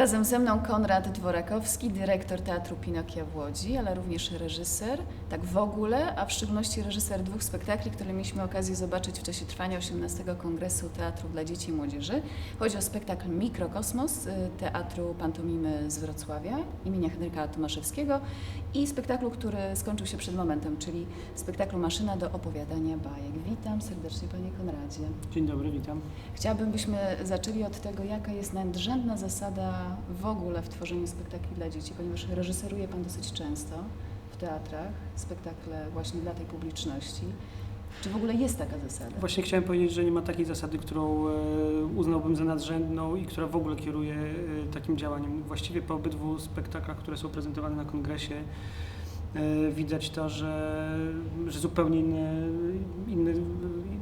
Razem ze mną Konrad Dworakowski, dyrektor Teatru Pinokia w Łodzi, ale również reżyser, tak w ogóle, a w szczególności reżyser dwóch spektakli, które mieliśmy okazję zobaczyć w czasie trwania 18 Kongresu Teatru dla Dzieci i Młodzieży. Chodzi o spektakl Mikrokosmos y, Teatru Pantomimy z Wrocławia imienia Henryka Tomaszewskiego i spektaklu, który skończył się przed momentem, czyli spektaklu Maszyna do opowiadania bajek. Witam serdecznie Panie Konradzie. Dzień dobry, witam. Chciałabym, byśmy zaczęli od tego, jaka jest nadrzędna zasada w ogóle w tworzeniu spektakli dla dzieci, ponieważ reżyseruje Pan dosyć często w teatrach spektakle właśnie dla tej publiczności. Czy w ogóle jest taka zasada? Właśnie chciałem powiedzieć, że nie ma takiej zasady, którą e, uznałbym za nadrzędną i która w ogóle kieruje e, takim działaniem. Właściwie po obydwu spektaklach, które są prezentowane na kongresie, widać to, że, że zupełnie inne, inne,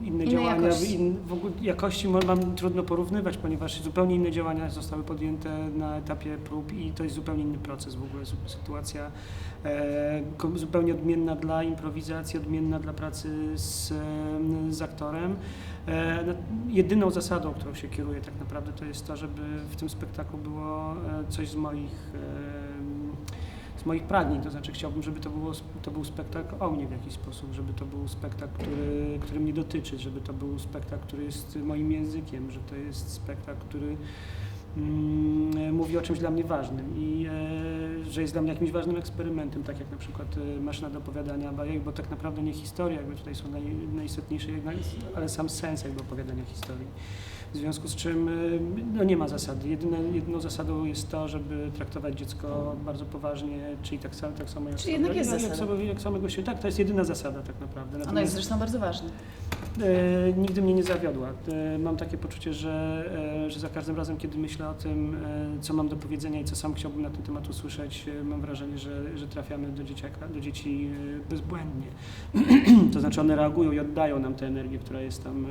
inne działania, jakości. In, w ogóle jakości mam trudno porównywać, ponieważ zupełnie inne działania zostały podjęte na etapie prób i to jest zupełnie inny proces w ogóle, sytuacja e, zupełnie odmienna dla improwizacji, odmienna dla pracy z, z aktorem. E, no, jedyną zasadą, którą się kieruję tak naprawdę, to jest to, żeby w tym spektaklu było e, coś z moich, z moich pragnień. To znaczy chciałbym, żeby to, było, to był spektakl o mnie w jakiś sposób, żeby to był spektakl, który, który mnie dotyczy, żeby to był spektakl, który jest moim językiem, że to jest spektakl, który mówi o czymś dla mnie ważnym i e, że jest dla mnie jakimś ważnym eksperymentem, tak jak na przykład e, maszyna do opowiadania bajek, bo tak naprawdę nie historia jakby tutaj są naj, najistotniejsze, jednak, ale sam sens jakby opowiadania historii. W związku z czym e, no nie ma zasady. Jedyne, jedyną zasadą jest to, żeby traktować dziecko bardzo poważnie, czyli tak samo, tak samo jak, Czyli jednak jest jak, zasada. jak samego siebie. Tak, to jest jedyna zasada tak naprawdę. Ona jest Natomiast- zresztą bardzo ważna. E, nigdy mnie nie zawiodła. E, mam takie poczucie, że, e, że za każdym razem, kiedy myślę o tym, co mam do powiedzenia i co sam chciałbym na ten temat usłyszeć, mam wrażenie, że, że trafiamy do, dzieciaka, do dzieci bezbłędnie. to znaczy one reagują i oddają nam tę energię, która jest tam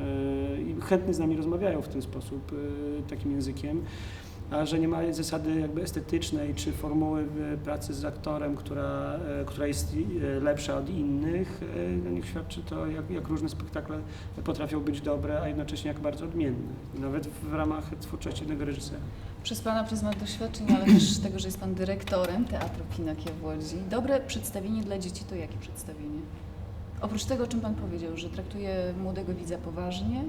i chętnie z nami rozmawiają w ten sposób, takim językiem. A że nie ma zasady jakby estetycznej czy formuły pracy z aktorem, która, e, która jest e, lepsza od innych, e, no niech świadczy to, jak, jak różne spektakle potrafią być dobre, a jednocześnie jak bardzo odmienne. Nawet w ramach twórczości jednego reżysera. Przez Pana pryzmat doświadczeń, ale też tego, że jest Pan dyrektorem Teatru Pinokia w Łodzi. Dobre przedstawienie dla dzieci to jakie przedstawienie? Oprócz tego, o czym Pan powiedział, że traktuje młodego widza poważnie,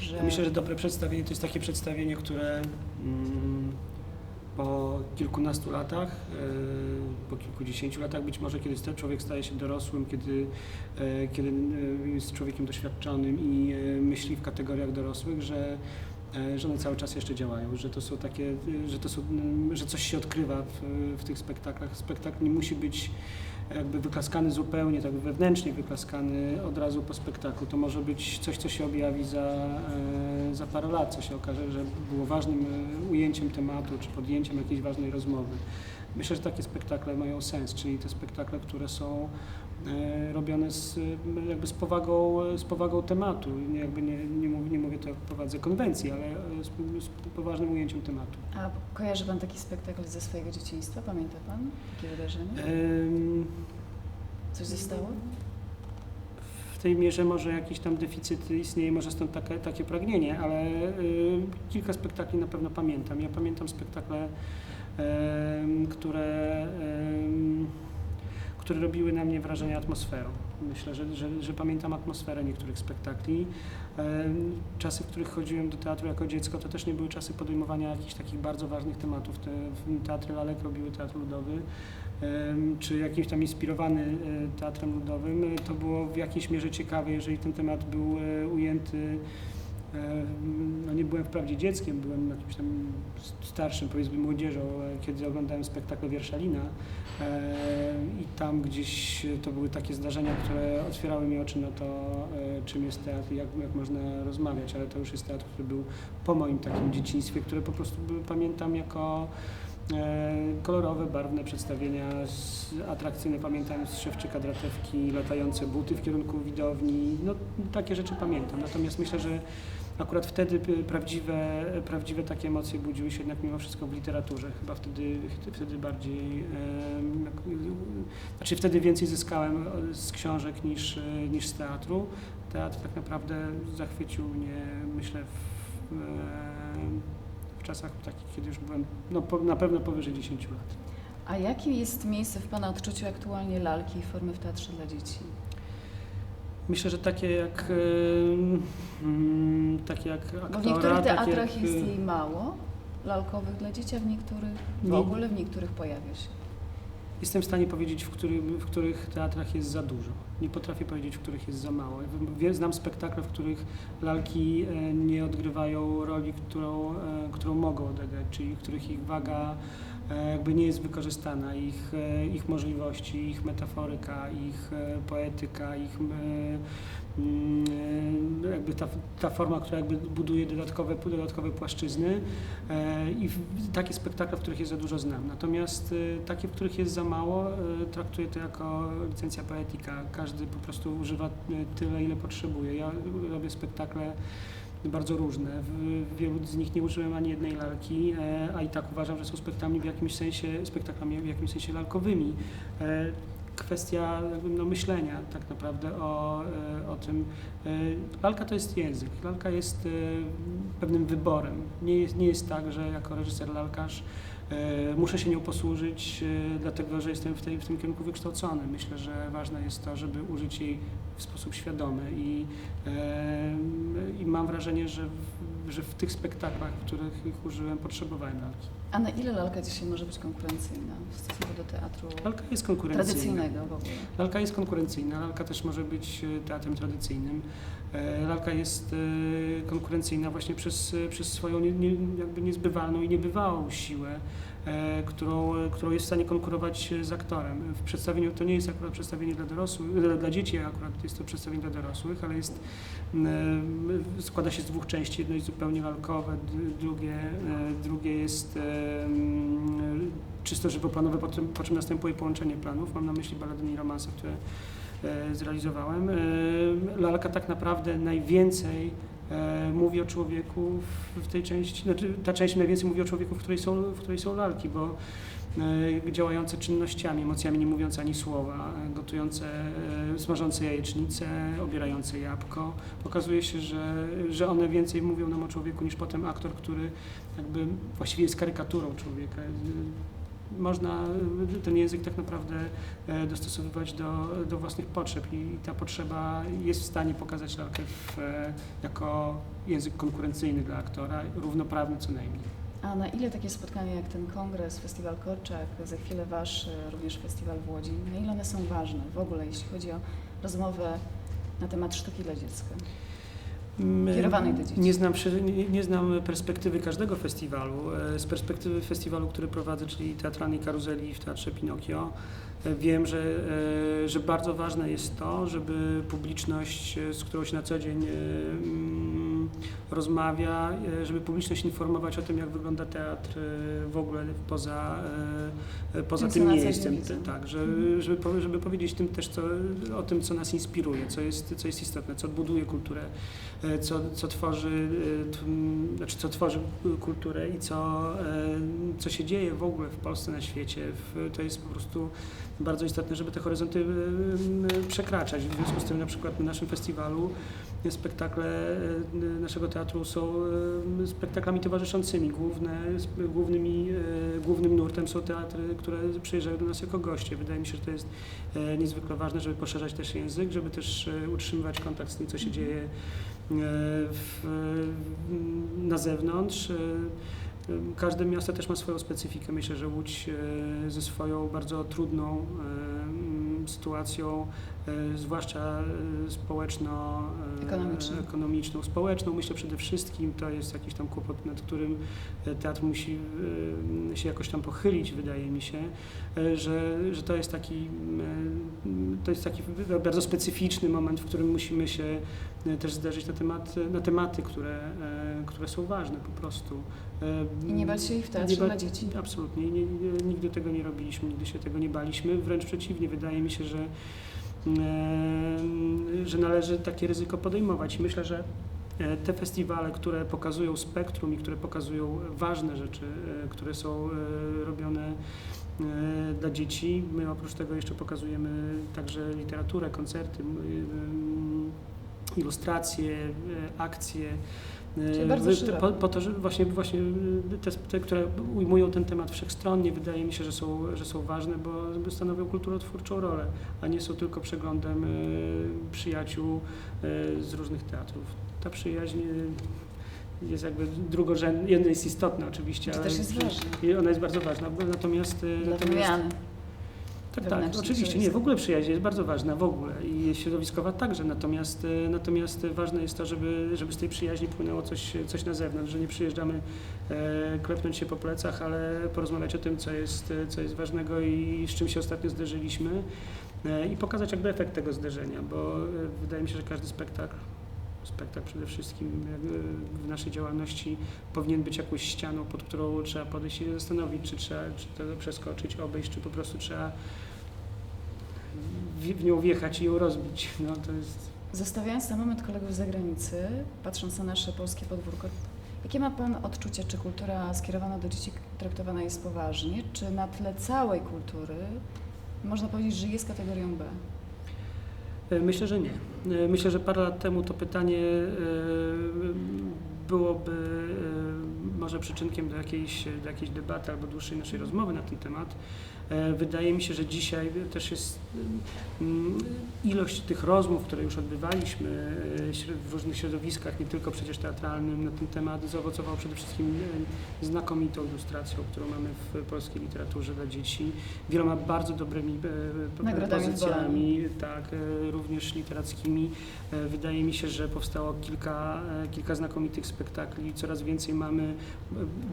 że... Myślę, że dobre przedstawienie to jest takie przedstawienie, które mm, po kilkunastu latach, e, po kilkudziesięciu latach, być może kiedy sta- człowiek staje się dorosłym, kiedy, e, kiedy e, jest człowiekiem doświadczonym i myśli w kategoriach dorosłych, że że one cały czas jeszcze działają, że to są takie, e, że to są, że coś się odkrywa w, w tych spektaklach. Spektakl nie musi być jakby wyklaskany zupełnie, tak wewnętrznie wyklaskany od razu po spektaklu. To może być coś, co się objawi za, e, za parę lat, co się okaże, że było ważnym e, ujęciem tematu, czy podjęciem jakiejś ważnej rozmowy. Myślę, że takie spektakle mają sens, czyli te spektakle, które są e, robione z, e, jakby z powagą, z powagą tematu. Nie, jakby nie, nie, mówię, nie mówię to jak powadze konwencji, ale e, z, z poważnym ujęciem tematu. A kojarzy Pan taki spektakl ze swojego dzieciństwa? Pamięta Pan takie wydarzenie? Coś zostało? w tej mierze może jakiś tam deficyt istnieje, może stąd takie, takie pragnienie, ale y, kilka spektakli na pewno pamiętam. Ja pamiętam spektakle, em, które, em, które robiły na mnie wrażenie atmosferą. Myślę, że, że, że pamiętam atmosferę niektórych spektakli. Em, Czasy, w których chodziłem do teatru jako dziecko, to też nie były czasy podejmowania jakichś takich bardzo ważnych tematów. Te, Teatry Lalek robiły teatr ludowy czy jakimś tam inspirowany e, teatrem ludowym, e, to było w jakiejś mierze ciekawe, jeżeli ten temat był e, ujęty. E, No nie byłem wprawdzie dzieckiem, byłem jakimś tam starszym, powiedzmy młodzieżą, kiedy oglądałem spektakl Wierszalina e, i tam gdzieś to były takie zdarzenia, które otwierały mi oczy na to, e, czym jest teatr i jak, jak można rozmawiać, ale to już jest teatr, który był po moim takim dzieciństwie, które po prostu pamiętam jako kolorowe, barwne przedstawienia, atrakcyjne, pamiętam z Szewczyka Dratewki, latające buty w kierunku widowni, no takie rzeczy pamiętam. Natomiast myślę, że akurat wtedy prawdziwe, prawdziwe takie emocje budziły się jednak mimo wszystko w literaturze. Chyba wtedy, wtedy bardziej, znaczy wtedy więcej zyskałem e, z książek niż, e, niż z teatru. Teatr tak naprawdę zachwycił mnie, myślę, e, w czasach takich, kiedy już byłem no, po, na pewno powyżej 10 lat. A jakie jest miejsce w Pana odczuciu aktualnie lalki i formy w teatrze dla dzieci? Myślę, że takie jak, e, mm, takie jak aktora, Bo w niektórych teatrach jak, jest e, jej mało, lalkowych dla dzieci, a w niektórych w ogóle, w niektórych pojawia się. Jestem w stanie powiedzieć, w, w których teatrach jest za dużo. Nie potrafię powiedzieć, w których jest za mało. Znam spektakle, w których lalki e, nie odgrywają roli, którą, e, którą mogą odegrać, czyli w których ich waga jakby nie jest wykorzystana, ich, e, ich możliwości, ich metaforyka, ich e, poetyka, ich e, e, jakby ta, ta forma, która jakby buduje dodatkowe, dodatkowe płaszczyzny e, i takie spektakle, w których jest za dużo znam. Natomiast e, takie, w których jest za mało, e, traktuję to jako licencja poetyka. Każdy po prostu używa e, tyle, ile potrzebuje. Ja robię spektakle bardzo różne. W, wielu z nich nie użyłem ani jednej lalki, e, a i tak uważam, że są spektaklami w jakimś sensie, spektaklami w jakimś sensie lalkowymi. E, Kwestia no, myślenia tak naprawdę o, e, o tym. Lalka to jest język, lalka jest pewnym wyborem. Nie jest, nie jest tak, że jako reżyser lalkarz muszę się nią posłużyć, e, dlatego że jestem w, tej, w tym kierunku wykształcony. Myślę, że ważne jest to, żeby użyć jej w sposób świadomy i, e, i mam wrażenie, że że w tych spektaklach, w których ich użyłem, potrzebowałem lalki. A na ile lalka dzisiaj może być konkurencyjna w stosunku do teatru Lalka jest konkurencyjna. tradycyjnego w ogóle? Lalka jest konkurencyjna, lalka też może być e, teatrem tradycyjnym. E, Lalka jest e, konkurencyjna właśnie przez, przez swoją nie, nie, jakby niezbywalną i niebywałą siłę, którą, e, którą jest w stanie konkurować z aktorem. W przedstawieniu to nie jest akurat przedstawienie dla dorosłych, dla, dzieci akurat jest to przedstawienie dla dorosłych, ale jest, e, składa się z dwóch części. Jedno jest zupełnie lalkowe, drugie, e, drugie jest czysto żywoplanowe, po po czym następuje połączenie planów. Mam na myśli balady i które zrealizowałem. Lalka tak naprawdę najwięcej mówi o człowieku w, tej części, znaczy ta część najwięcej mówi o człowieku, w której są, w której są lalki, bo e, działające czynnościami, emocjami, nie mówiące ani słowa, e, gotujące, e, smażące jajecznicę, obierające jabłko. Okazuje się, że, że one więcej mówią nam o człowieku niż potem aktor, który jakby właściwie jest karykaturą człowieka. Można ten język tak naprawdę e, dostosowywać do, do własnych potrzeb i ta potrzeba jest w stanie pokazać lalkę w, e, jako język konkurencyjny dla aktora, równoprawny co najmniej. A na ile takie spotkania jak ten kongres, festiwal Korczak, za chwilę Wasz e, również festiwal w Łodzi, na ile one są ważne w ogóle, jeśli chodzi o rozmowę na temat sztuki dla dziecka? My- Kierowanej do dzieci. Nie znam, nie, nie znam perspektywy każdego festiwalu. E, Z perspektywy festiwalu, który prowadzę, czyli Teatralnej Karuzeli w Teatrze Pinokio, e, wiem, że, e, że bardzo ważne jest to, żeby publiczność, z którą się na co dzień mm, rozmawia, e, żeby publiczność informować o tym, jak wygląda teatr e, w ogóle poza, e, poza Tym, miejscem. Tak, Mhm. żeby, powie- żeby powiedzieć tym też co, o tym, co nas inspiruje, co jest, co jest istotne, co buduje kulturę co, co tworzy, znaczy co tworzy kulturę i co, co się dzieje w ogóle w Polsce, na świecie. To jest po prostu bardzo istotne, żeby te horyzonty przekraczać. W związku z tym na przykład na naszym festiwalu spektakle naszego teatru są e, spektaklami towarzyszącymi. Główne, głównymi, e, głównym nurtem są teatry, które przyjeżdżają do nas jako goście. Wydaje mi się, że to jest e, niezwykle ważne, żeby poszerzać też język, żeby też utrzymywać kontakt z tym, co się dzieje e, w, na zewnątrz. Każde miasto też ma swoją specyfikę. Myślę, że Łódź ze swoją bardzo trudną sytuacją, e, zwłaszcza e, społeczno e, społeczną, myślę przede wszystkim to jest jakiś tam kłopot, nad którym teatr musi się jakoś tam pochylić, wydaje mi się, że, że to jest taki to jest taki bardzo specyficzny moment, w którym musimy się też zderzyć na, temat, na tematy, które, które są ważne po prostu. I nie bać się ich w teatrze ba- dla dzieci. Absolutnie. Nie, nie, nigdy tego nie robiliśmy, nigdy się tego nie baliśmy. Wręcz przeciwnie, wydaje mi się, że, że należy takie ryzyko podejmować. I myślę, że e, te festiwale, które pokazują spektrum i które pokazują ważne rzeczy, e, które są e, robione dla dzieci. My oprócz tego jeszcze pokazujemy także literaturę, koncerty. ilustracje, akcje. Szeroko. po, po to, że właśnie, właśnie te, te, które ujmują ten temat wszechstronnie, wydaje mi się, że są, że są ważne, bo stanowią kulturotwórczą rolę, a nie są tylko przeglądem e, przyjaciół z różnych teatrów. Ta przyjaźń jest jakby drugorzędna, jedna jest istotna oczywiście, ale też jest ważne. i ona jest bardzo ważna, natomiast... Dla natomiast wymiany. Tak, tak, oczywiście. Nie, w ogóle przyjaźń jest bardzo ważna, w ogóle i środowiskowa także, natomiast, e, natomiast ważne jest to, żeby, żeby z tej przyjaźni płynęło coś, coś na zewnątrz, że nie przyjeżdżamy e, klepnąć się po plecach, ale porozmawiać o tym, co jest, e, co jest ważnego i z czym się ostatnio zderzyliśmy e, i pokazać jakby efekt tego zderzenia, bo e, wydaje mi się, że każdy spektakl spektakl przede wszystkim w naszej działalności powinien być jakąś ścianą, pod którą trzeba podejść i zastanowić, czy trzeba czy to przeskoczyć, obejść, czy po prostu trzeba w, w nią wjechać i ją rozbić. No, to jest Zostawiając na moment kolegów z zagranicy, patrząc na nasze polskie podwórko, jakie ma Pan odczucie, czy kultura skierowana do dzieci traktowana jest poważnie, czy na tle całej kultury można powiedzieć, że jest kategorią B? E, Myślę, że nie. E, Myślę, że parę lat temu to pytanie e, byłoby może przyczynkiem do jakiejś, do jakiejś debaty albo dłuższej naszej rozmowy na ten temat. E, Wydaje mi się, że dzisiaj też jest mm, ilość tych rozmów, które już odbywaliśmy e, w różnych środowiskach, nie tylko przecież teatralnym, na ten temat zaowocował przede wszystkim e, znakomitą ilustracją, którą mamy w polskiej literaturze dla dzieci, wieloma bardzo dobrymi e, Nagrodami pozycjami, tak, również literackimi. Wydaje mi się, że powstało kilka, kilka znakomitych spektakli, coraz więcej mamy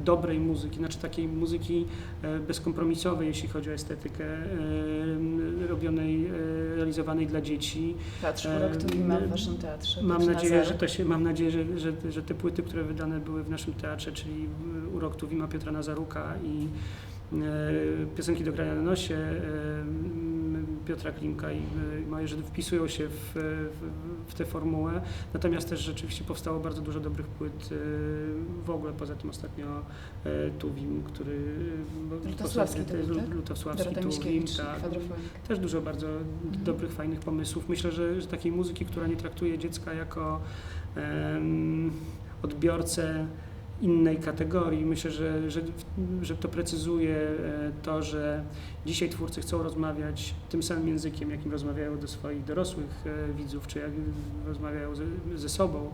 dobrej muzyki, znaczy takiej muzyki e, bezkompromisowej, jeśli chodzi o estetykę, e, robionej, e, realizowanej dla dzieci. Teatr Szurok tu ma w Waszym teatrze. Mam nadzieję, Nazar. że to się, mam nadzieję, że, że, że te płyty, które wydane były w naszym teatrze, czyli Urok Tuwima Piotra Nazaruka i Piosenki do grania na nosie Piotra Klimka i że wpisują się w, w, w tę formułę. Natomiast też rzeczywiście powstało bardzo dużo dobrych płyt e, w ogóle, poza tym ostatnio e, Tuwim, który... bo- Lutosławski to jest Tuwim, tak? Lutosławski Tuwim, tak. Też dużo bardzo Mhm. dobrych, fajnych pomysłów. Myślę, że, że takiej muzyki, która nie traktuje dziecka jako em, odbiorcę innej kategorii. Myślę, że, że, że to precyzuje e, to, że dzisiaj twórcy chcą rozmawiać tym samym językiem, jakim rozmawiają do swoich dorosłych e, widzów, czy jak rozmawiają ze, ze sobą.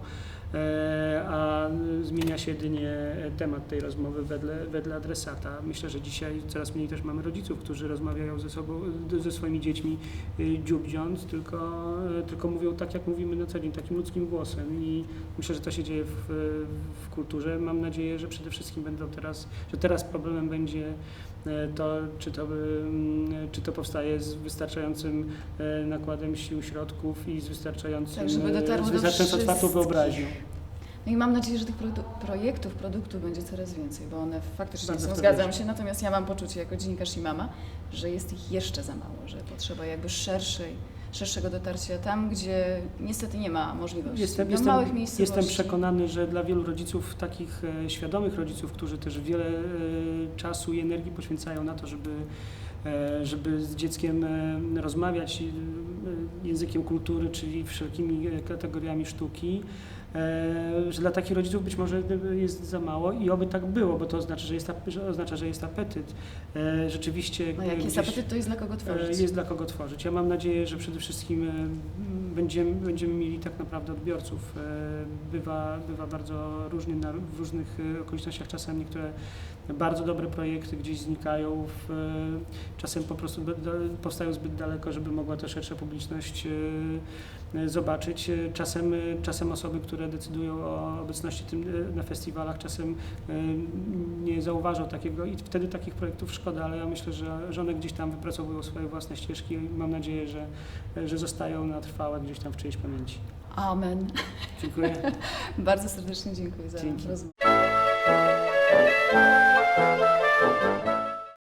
E, a zmienia się jedynie temat tej rozmowy wedle, wedle adresata. Myślę, że dzisiaj coraz mniej też mamy rodziców, którzy rozmawiają ze sobą, ze swoimi dziećmi y, dziubdziąc, tylko, y, tylko mówią tak, jak mówimy na co dzień, takim ludzkim głosem i myślę, że to się dzieje w, w kulturze. Mam nadzieję, że przede wszystkim będą teraz, że teraz problemem będzie to, czy to, mm, czy to powstaje z wystarczającym e, nakładem sił, środków i z wystarczającym, Tak, dotarło z do wystarczająco otwartą wyobraźnią. No i mam nadzieję, że tych produ- projektów, produktów będzie coraz więcej, bo one faktycznie Bardzo są, zgadzam się, natomiast ja mam poczucie jako dziennikarz i mama, że jest ich jeszcze za mało, że potrzeba jakby szerszej, szerszego dotarcia tam, gdzie niestety nie ma możliwości. Jestem, jestem, małych miejscowości. jestem przekonany, że dla wielu rodziców, takich e, świadomych rodziców, którzy też wiele e, czasu i energii poświęcają na to, żeby, żeby z dzieckiem e, rozmawiać e, językiem kultury, czyli wszelkimi e, kategoriami sztuki, e, że dla takich rodziców być może jest za mało i oby tak było, bo to oznacza, że jest, że oznacza, że jest apetyt. E, Rzeczywiście No jak jest apetyt, to jest dla kogo tworzyć. E, Jest dla kogo tworzyć. Ja mam nadzieję, że przede wszystkim e, będziemy, będziemy mieli tak naprawdę odbiorców. E, Bywa, bywa bardzo różnie na, w różnych e, okolicznościach. Czasem niektóre bardzo dobre projekty gdzieś znikają, w, e, czasem po prostu powstają zbyt daleko, żeby mogła to szersza publiczność e, e, zobaczyć. Czasem, czasem osoby, które decydują o obecności tym, na festiwalach, czasem nie zauważą takiego i wtedy takich projektów szkoda, ale ja myślę, że, że one gdzieś tam wypracowują swoje własne ścieżki i mam nadzieję, że, że zostają na trwałe gdzieś tam w czyjejś pamięci. Amen. Dziękuję. Bardzo serdecznie dziękuję za Dzięki. rozmowę. Música